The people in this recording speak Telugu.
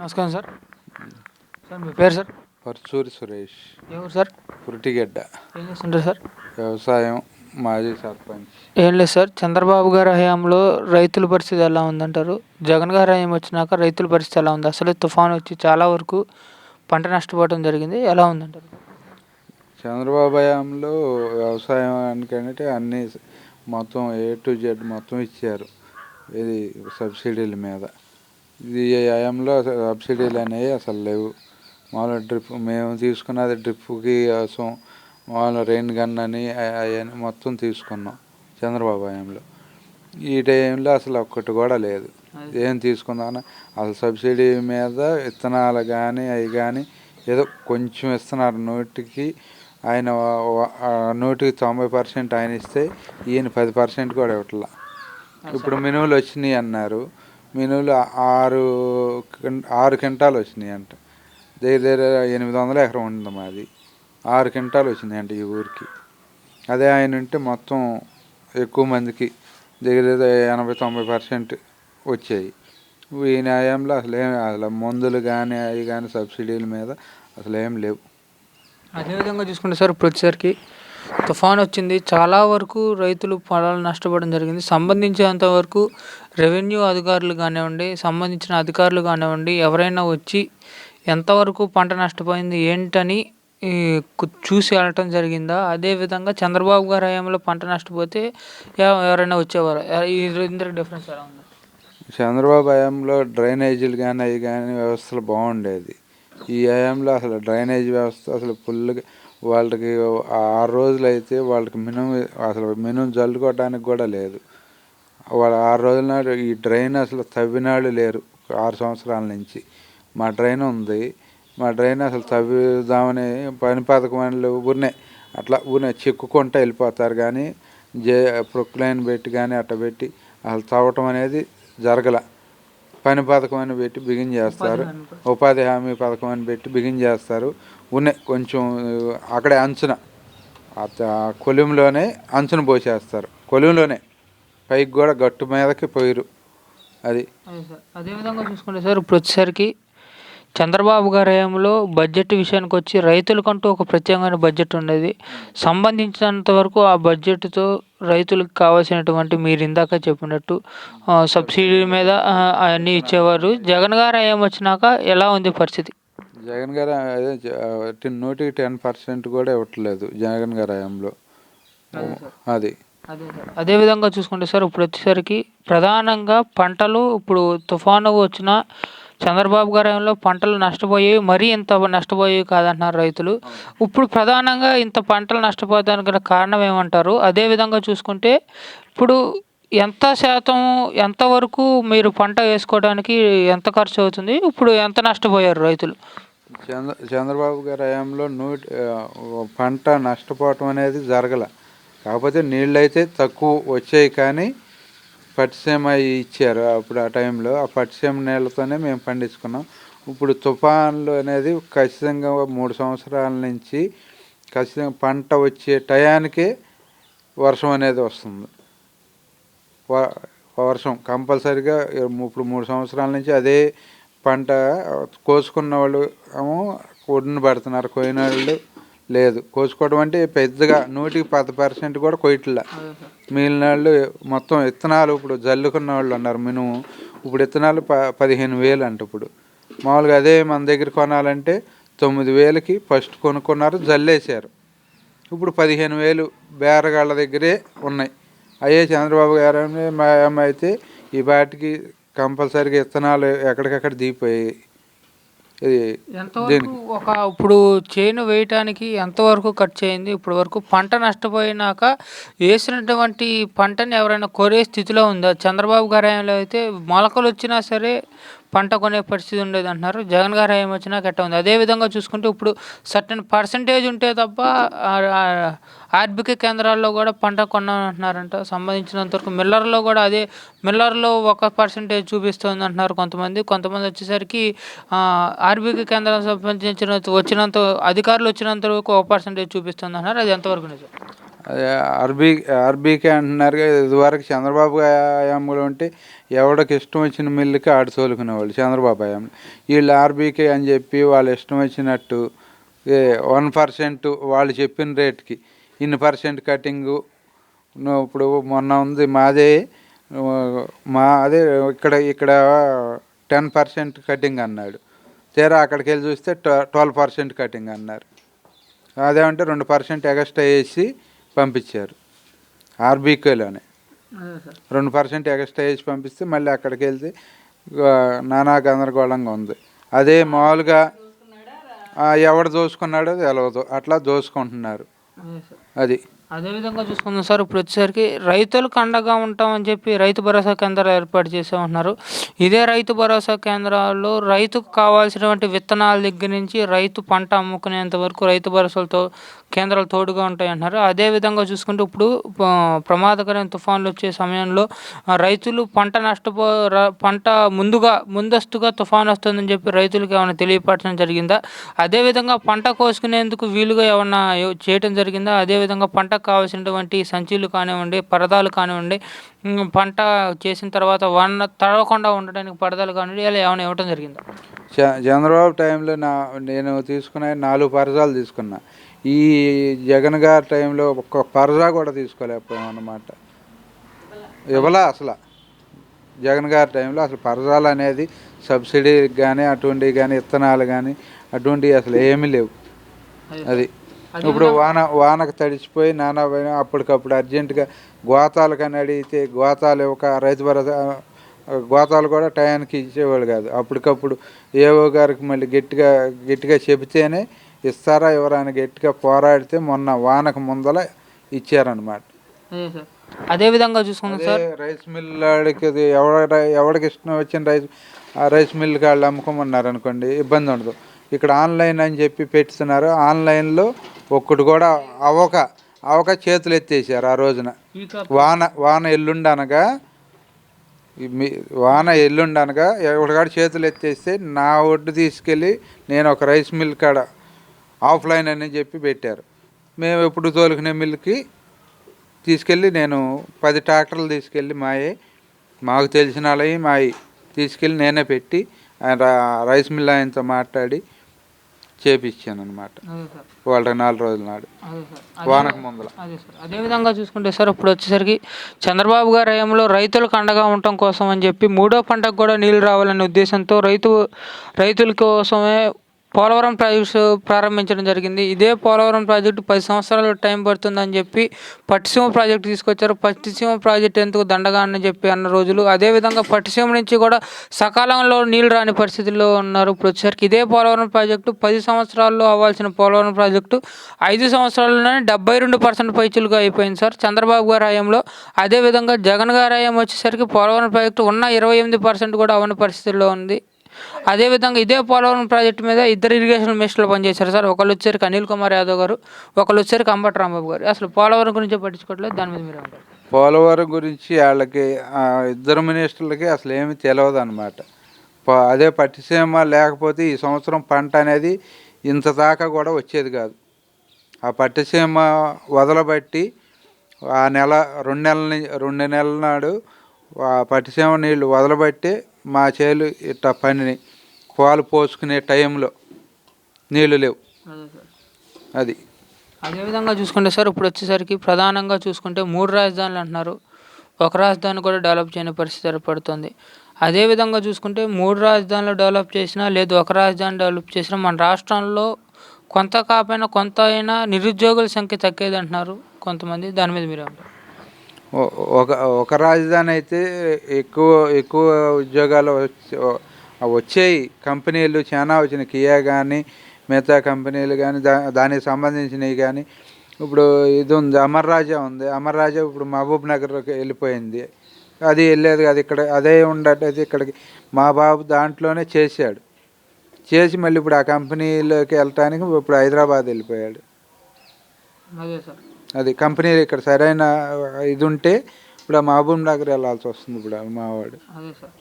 నమస్కారం సార్. సార్ మీ పేరు సార్? పర్చూరి సురేష్. ఎవరు సార్? పురిటిగడ్డ. ఏం చేస్తుంటారు సార్? వ్యవసాయం మాజీ సర్పంచ్. ఏం లేదు సార్ చంద్రబాబు గారి హయాంలో రైతుల పరిస్థితి ఎలా ఉందంటారు? జగన్ గారి హయాం వచ్చినాక రైతుల పరిస్థితి ఎలా ఉంది? అసలు తుఫాన్ వచ్చి చాలా వరకు పంట నష్టపోవడం జరిగింది. ఎలా ఉందంటారు? చంద్రబాబు హయాంలో వ్యవసాయానికంటే అన్ని మొత్తం ఏ టు జెడ్ మొత్తం ఇచ్చారు. ఇది సబ్సిడీల మీద. ఈ హయాంలో సబ్సిడీలు అనేవి అసలు లేవు. మామూలు డ్రిప్ మేము తీసుకున్నది డ్రిప్కి కోసం మామూలు రెయిన్ గన్ అని అవన్నీ మొత్తం తీసుకున్నాం చంద్రబాబు హయాంలో ఈ టైంలో అసలు ఒక్కటి కూడా లేదు. ఏం తీసుకుందామన్నా అసలు సబ్సిడీ మీద విత్తనాలు కానీ అవి కానీ ఏదో కొంచెం ఇస్తున్నారు నూటికి. ఆయన నూటికి తొంభై పర్సెంట్ ఆయన ఇస్తే ఈయన పది పర్సెంట్ కూడా ఇవ్వట్లా. ఇప్పుడు మినువులు వచ్చినాయి అన్నారు. మినువులు ఆరు ఆరు క్వింటాలు వచ్చినాయి అంట. దగ్గర దగ్గర ఎనిమిది వందల ఎకరం ఉంది మాది. ఆరు క్వింటాలు వచ్చినాయి అంట ఈ ఊరికి. అదే ఆయన ఉంటే మొత్తం ఎక్కువ మందికి దగ్గర దగ్గర ఎనభై తొంభై పర్సెంట్ వచ్చాయి. ఈ న్యాయంలో అసలు ఏం అసలు మందులు కానీ అవి కానీ సబ్సిడీల మీద అసలు ఏం లేవు. అదేవిధంగా చూసుకుంటే సార్ ఇప్పుడు వచ్చేసరికి తుఫాన్ వచ్చింది. చాలా వరకు రైతులు పొలాలు నష్టపోవడం జరిగింది. సంబంధించినంత వరకు రెవెన్యూ అధికారులు కానివ్వండి సంబంధించిన అధికారులు కానివ్వండి ఎవరైనా వచ్చి ఎంతవరకు పంట నష్టపోయింది ఏంటని చూసి వెళ్ళటం జరిగిందా? అదేవిధంగా చంద్రబాబు గారి హయాంలో పంట నష్టపోతే ఎవరైనా వచ్చేవారు? ఎ- ఈ డిఫరెన్స్ ఎలా ఉంది? చంద్రబాబు హయాంలో డ్రైనేజీలు కానీ అవి కానీ వ్యవస్థలు బాగుండేది. ఈ హయాంలో అసలు డ్రైనేజ్ వ్యవస్థ అసలు ఫుల్గా వాళ్ళకి ఆరు రోజులు అయితే వాళ్ళకి మినిమం అసలు మినిమం జల్లుకోవడానికి కూడా లేదు. వాళ్ళ ఆరు రోజుల నాడు ఈ డ్రైన్ అసలు తవ్వినాడు లేరు ఆరు సంవత్సరాల నుంచి. మా డ్రైన్ ఉంది. మా డ్రైన్ అసలు తవ్విదామని పని పథకం అని ఊరినే అట్లా ఊరినే చిక్కుకుంటూ వెళ్ళిపోతారు కానీ జే ప్రొక్లైన్ పెట్టి కానీ అట్ట పెట్టి అసలు తవ్వటం అనేది జరగల. పని పథకం అని పెట్టి బిగిన్ చేస్తారు. ఉపాధి హామీ పథకం అని పెట్టి బిగిన్ చేస్తారు. ఉన్నే కొంచెం అక్కడే అంచున కొలింలోనే అంచున పోసేస్తారు. కొలింలోనే పైకి కూడా గట్టు మీదకి పోయిరు. అది. అదేవిధంగా చూసుకుంటే సార్ ఇప్పుడు వచ్చేసరికి చంద్రబాబు గారి హయాంలో బడ్జెట్ విషయానికి వచ్చి రైతులకంటూ ఒక ప్రత్యేకమైన బడ్జెట్ ఉండేది. సంబంధించినంత వరకు ఆ బడ్జెట్తో రైతులకు కావాల్సినటువంటి మీరు ఇందాక చెప్పినట్టు సబ్సిడీ మీద ఆ, అవన్నీ ఇచ్చేవారు. జగన్ గారి హయాం వచ్చినాక ఎలా ఉంది పరిస్థితి? జగన్ గారు అదే నూటికి టెన్ పర్సెంట్ కూడా ఇవ్వట్లేదు జగన్ గారి హయాంలో. అది అదేవిధంగా చూసుకుంటే సార్ ఇప్పుడు వచ్చేసరికి ప్రధానంగా పంటలు ఇప్పుడు తుఫాను వచ్చిన చంద్రబాబు గారి పంటలు నష్టపోయేవి మరీ ఇంత నష్టపోయేవి కాదంటున్నారు రైతులు. ఇప్పుడు ప్రధానంగా ఇంత పంటలు నష్టపోతానికి గల కారణం ఏమంటారు? అదేవిధంగా చూసుకుంటే ఇప్పుడు ఎంత శాతం ఎంతవరకు మీరు పంట వేసుకోవడానికి ఎంత ఖర్చు అవుతుంది? ఇప్పుడు ఎంత నష్టపోయారు రైతులు? చంద్ర చంద్రబాబు గారి హయాంలో నూటి పంట నష్టపోవటం అనేది జరగల. కాకపోతే నీళ్ళు అయితే తక్కువ వచ్చాయి కానీ పట్టిసీమ ఇచ్చారు అప్పుడు ఆ టైంలో. ఆ పట్టిసీమ నీళ్ళతోనే మేము పండించుకున్నాం. ఇప్పుడు తుఫాన్లు అనేది ఖచ్చితంగా మూడు సంవత్సరాల నుంచి ఖచ్చితంగా పంట వచ్చే టయానికే వర్షం అనేది వస్తుంది. వ- వర్షం కంపల్సరిగా ఇప్పుడు మూడు సంవత్సరాల నుంచి అదే పంట కోసుకున్న వాళ్ళు ఏమో ఒడ్డున పడుతున్నారు. కోయిన వాళ్ళు లేదు. కోసుకోవడం అంటే పెద్దగా నూటికి పది పర్సెంట్ కూడా కొయ్యట్లా. మిగిలిన వాళ్ళు మొత్తం విత్తనాలు ఇప్పుడు జల్లుకున్న వాళ్ళు ఉన్నారు మినుము. ఇప్పుడు విత్తనాలు ప పదిహేను వేలు అంట ఇప్పుడు. మామూలుగా అదే మన దగ్గర కొనాలంటే తొమ్మిది వేలకి ఫస్ట్ కొనుక్కున్నారు జల్లేశారు. ఇప్పుడు పదిహేను వేలు బేరగాళ్ళ దగ్గరే ఉన్నాయి. అయ్యే చంద్రబాబు గారు మా అమ్మ అయితే ఈ బాటికి కంపల్సరీగా విత్తనాలు ఎక్కడికక్కడ దిగిపోయాయి. ఇది ఎంతవరకు ఒక ఇప్పుడు చేను వేయటానికి ఎంతవరకు ఖర్చు అయింది ఇప్పుడు వరకు పంట నష్టపోయినాక వేసినటువంటి పంటని ఎవరైనా కొనే స్థితిలో ఉందా? చంద్రబాబు గారి అయితే మొలకలు వచ్చినా సరే పంట కొనే పరిస్థితి ఉండేది అంటున్నారు. జగన్ గారు ఏమొచ్చినా గట్ట ఉంది. అదే విధంగా చూసుకుంటే ఇప్పుడు సర్టన్ పర్సంటేజ్ ఉంటే తప్ప ఆర్థిక కేంద్రాల్లో కూడా పంట కొన్నామంటున్నారంట సంబంధించినంత వరకు మిల్లర్లో కూడా అదే మిల్లర్లో ఒక పర్సంటేజ్ చూపిస్తుంది అంటున్నారు కొంతమంది. కొంతమంది వచ్చేసరికి ఆర్బిక కేంద్రం సంబంధించిన వచ్చినంత అధికారులు వచ్చినంత వరకు ఒక పర్సంటేజ్ చూపిస్తుంది అంటున్నారు. అది ఎంతవరకు నిజం? ఆర్బీ ఆర్బీకే అంటున్నారు ఇదివరకు చంద్రబాబు హయాంలో ఉంటే ఎవడికి ఇష్టం వచ్చిన మిల్లుకి ఆడు తోలుకునేవాళ్ళు చంద్రబాబు హయాంలో వీళ్ళు ఆర్బీకే అని చెప్పి వాళ్ళు ఇష్టం వచ్చినట్టు వన్ పర్సెంట్ వాళ్ళు చెప్పిన రేట్కి ఇన్ని పర్సెంట్ కటింగు ఇప్పుడు మొన్న ఉంది మాదే మా అదే ఇక్కడ ఇక్కడ టెన్ పర్సెంట్ కటింగ్ అన్నాడు. తీరా అక్కడికి వెళ్ళి చూస్తే ట్వెల్వ్ పర్సెంట్ కటింగ్ అన్నారు. అదేమంటే రెండు పర్సెంట్ ఎగస్ట్రా వేసి పంపించారు. ఆర్బీకేలోనే. రెండు పర్సెంట్ ఎక్స్ట్రా వేసి పంపిస్తే మళ్ళీ అక్కడికి వెళ్తే నానా గందరగోళంగా ఉంది. అదే మామూలుగా ఎవడు దోసుకున్నాడో తెలవదు. అట్లా దోసుకుంటున్నారు. అది. అదేవిధంగా చూసుకుందాం సార్ ఇప్పుడు వచ్చేసరికి రైతులకు అండగా ఉంటామని చెప్పి రైతు భరోసా కేంద్రాలు ఏర్పాటు చేసామంటున్నారు ఇదే రైతు భరోసా కేంద్రాల్లో రైతుకు కావాల్సినటువంటి విత్తనాల దగ్గర నుంచి రైతు పంట అమ్ముకునేంత వరకు రైతు భరోసాలతో కేంద్రాలు తోడుగా ఉంటాయి అంటున్నారు. అదేవిధంగా చూసుకుంటే ఇప్పుడు ప్రమాదకరమైన తుఫాన్లు వచ్చే సమయంలో రైతులు పంట నష్టపో పంట ముందుగా ముందస్తుగా తుఫాన్ వస్తుందని చెప్పి రైతులకు ఏమైనా తెలియపరచడం జరిగిందా? అదేవిధంగా పంట కోసుకునేందుకు వీలుగా ఏమన్నా చేయడం చేయటం జరిగిందా? అదేవిధంగా పంట కావాల్సినటువంటి సంచులు కానివ్వండి పరదాలు కానివ్వండి పంట చేసిన తర్వాత వన్ తడవకుండా ఉండడానికి పరదాలు కానివ్వండి ఇలా ఏమైనా ఇవ్వటం జరిగిందా? చ- చంద్రబాబు టైంలో నా నేను తీసుకున్న నాలుగు పరజాలు తీసుకున్నా. ఈ జగన్ గారి టైంలో ఒక్క పరజా కూడా తీసుకోలేకపోయాం అన్నమాట ఇవ్వలా అసలు. జగన్ గారి టైంలో అసలు పరజాలు అనేది సబ్సిడీ కానీ అటువంటివి కానీ విత్తనాలు కానీ అటువంటివి అసలు ఏమీ లేవు. అది. ఇప్పుడు వాన వానకు తడిచిపోయి నానా పోయినా అప్పటికప్పుడు అర్జెంటుగా గోతాలు కానీ అడిగితే గోతాలు ఒక రైతు భరోసా గోతాలు కూడా టయానికి ఇచ్చేవాళ్ళు కాదు. అప్పటికప్పుడు ఏవో గారికి మళ్ళీ గట్టిగా గట్టిగా చెబితేనే ఇస్తారా ఎవరా అని గట్టిగా పోరాడితే మొన్న వానకు ముందల ఇచ్చారనమాట అదే అదేవిధంగా చూసుకుందాం సార్. రైస్ మిల్ వాడికి ఎవడ ఎవడికి ఇష్టం వచ్చిన రైస్ ఆ రైస్ మిల్కి వాళ్ళు అమ్ముకోమన్నారు అనుకోండి ఇబ్బంది ఉండదు. ఇక్కడ ఆన్లైన్ అని చెప్పి పెట్టుతున్నారు ఆన్లైన్లో ఒక్కటి కూడా అవక అవక చేతులు ఎత్తేసారు ఆ రోజున. వాన వాన ఎల్లుండనగా ఈ మీ- వాన ఎల్లుండనగా ఎవరికాడ చేతులు ఎత్తేస్తే నా ఒడ్డు తీసుకెళ్ళి నేను ఒక రైస్ మిల్ కాడ ఆఫ్లైన్ అని చెప్పి పెట్టారు. మేము ఎప్పుడు తోలుకునే మిల్కి తీసుకెళ్ళి నేను పది ట్రాక్టర్లు తీసుకెళ్ళి మాయే మాకు తెలిసిన వాళ్ళవి మాయి తీసుకెళ్ళి నేనే పెట్టి ఆయన రైస్ మిల్ ఆయనతో మాట్లాడి చేపించాను అనమాట వాళ్ళకి నాలుగు రోజుల నాడు. వానకు ముందల. అదేవిధంగా చూసుకుంటే సార్ ఇప్పుడు వచ్చేసరికి చంద్రబాబు గారి హయాంలో రైతులకు అండగా ఉండటం కోసం అని చెప్పి మూడో పంటకు కూడా నీళ్ళు రావాలనే ఉద్దేశంతో రైతు రైతుల కోసమే పోలవరం ప్రాజెక్టు ప్రారంభించడం జరిగింది. ఇదే పోలవరం ప్రాజెక్టు పది సంవత్సరాలు టైం పడుతుందని చెప్పి పట్టిసీమ ప్రాజెక్టు తీసుకొచ్చారు. పట్టిసీమ ప్రాజెక్టు ఎందుకు దండగా అని చెప్పి అన్న రోజులు. అదేవిధంగా పట్టిసీమ నుంచి కూడా సకాలంలో నీళ్ళు రాని పరిస్థితుల్లో ఉన్నారు ఇప్పుడు వచ్చేసరికి ఇదే పోలవరం ప్రాజెక్టు పది సంవత్సరాల్లో అవ్వాల్సిన పోలవరం ప్రాజెక్టు ఐదు సంవత్సరాల్లోనే డెబ్బై రెండు పర్సెంట్ పైచులుగా అయిపోయింది సార్. చంద్రబాబు గారి హయాంలో అదేవిధంగా జగన్ గారి హయాం వచ్చేసరికి పోలవరం ప్రాజెక్టు ఉన్న ఇరవై ఎనిమిది పర్సెంట్ కూడా అవని పరిస్థితుల్లో ఉంది. అదేవిధంగా ఇదే పోలవరం ప్రాజెక్టు మీద ఇద్దరు ఇరిగేషన్ మినిస్టర్లు పనిచేశారు సార్. ఒకళ్ళు వచ్చేసరికి అనిల్ కుమార్ యాదవ్ గారు ఒకళ్ళు వచ్చేసరికి అంబటి రాంబాబు గారు. అసలు పోలవరం గురించి పట్టించుకోవట్లేదు దాని మీద మీరు పోలవరం గురించి వాళ్ళకి ఇద్దరు మినిస్టర్లకి అసలు ఏమి తెలియదు అనమాట అదే పట్టిసీమ లేకపోతే ఈ సంవత్సరం పంట అనేది ఇంత దాకా కూడా వచ్చేది కాదు. ఆ పట్టిసీమ వదలబట్టి ఆ నెల రెండు నెలల రెండు నెలల నాడు ఆ పట్టిసీమ నీళ్ళు వదలబట్టి మా చేలు ఇట్లా పని పాలు పోసుకునే టైంలో నీళ్ళు లేవు. అదే సార్. అది. అదేవిధంగా చూసుకుంటే సార్ ఇప్పుడు వచ్చేసరికి ప్రధానంగా చూసుకుంటే మూడు రాజధానులు అంటున్నారు. ఒక రాజధాని కూడా డెవలప్ చేయని పరిస్థితి ఏర్పడుతుంది. అదేవిధంగా చూసుకుంటే మూడు రాజధానులు డెవలప్ చేసినా లేదు ఒక రాజధాని డెవలప్ చేసినా మన రాష్ట్రంలో కొంత కాకపోయినా కొంత అయినా నిరుద్యోగుల సంఖ్య తగ్గేది అంటున్నారు కొంతమంది. దాని మీద మీరు ఒక ఒక రాజధాని అయితే ఎక్కువ ఎక్కువ ఉద్యోగాలు వచ్చి- వచ్చాయి. కంపెనీలు చాలా వచ్చినాయి. కియా కానీ మిగతా కంపెనీలు కానీ దా దానికి సంబంధించినవి కానీ ఇప్పుడు ఇది ఉంది. అమర్ రాజా ఉంది. అమర్ రాజా ఇప్పుడు మహబూబ్ నగర్కి వెళ్ళిపోయింది. అది వెళ్ళేది కాదు. ఇక్కడ అదే ఉండేది ఇక్కడికి. మా బాబు దాంట్లోనే చేశాడు. చేసి మళ్ళీ ఇప్పుడు ఆ కంపెనీలోకి వెళ్ళటానికి ఇప్పుడు హైదరాబాద్ వెళ్ళిపోయాడు. అదే సార్. అది కంపెనీ ఇక్కడ సరైన ఇది ఉంటే ఇప్పుడు ఆ మహబూబ్ నగర్ వెళ్ళాల్సి వస్తుంది ఇప్పుడు మావాడు. అదే సార్.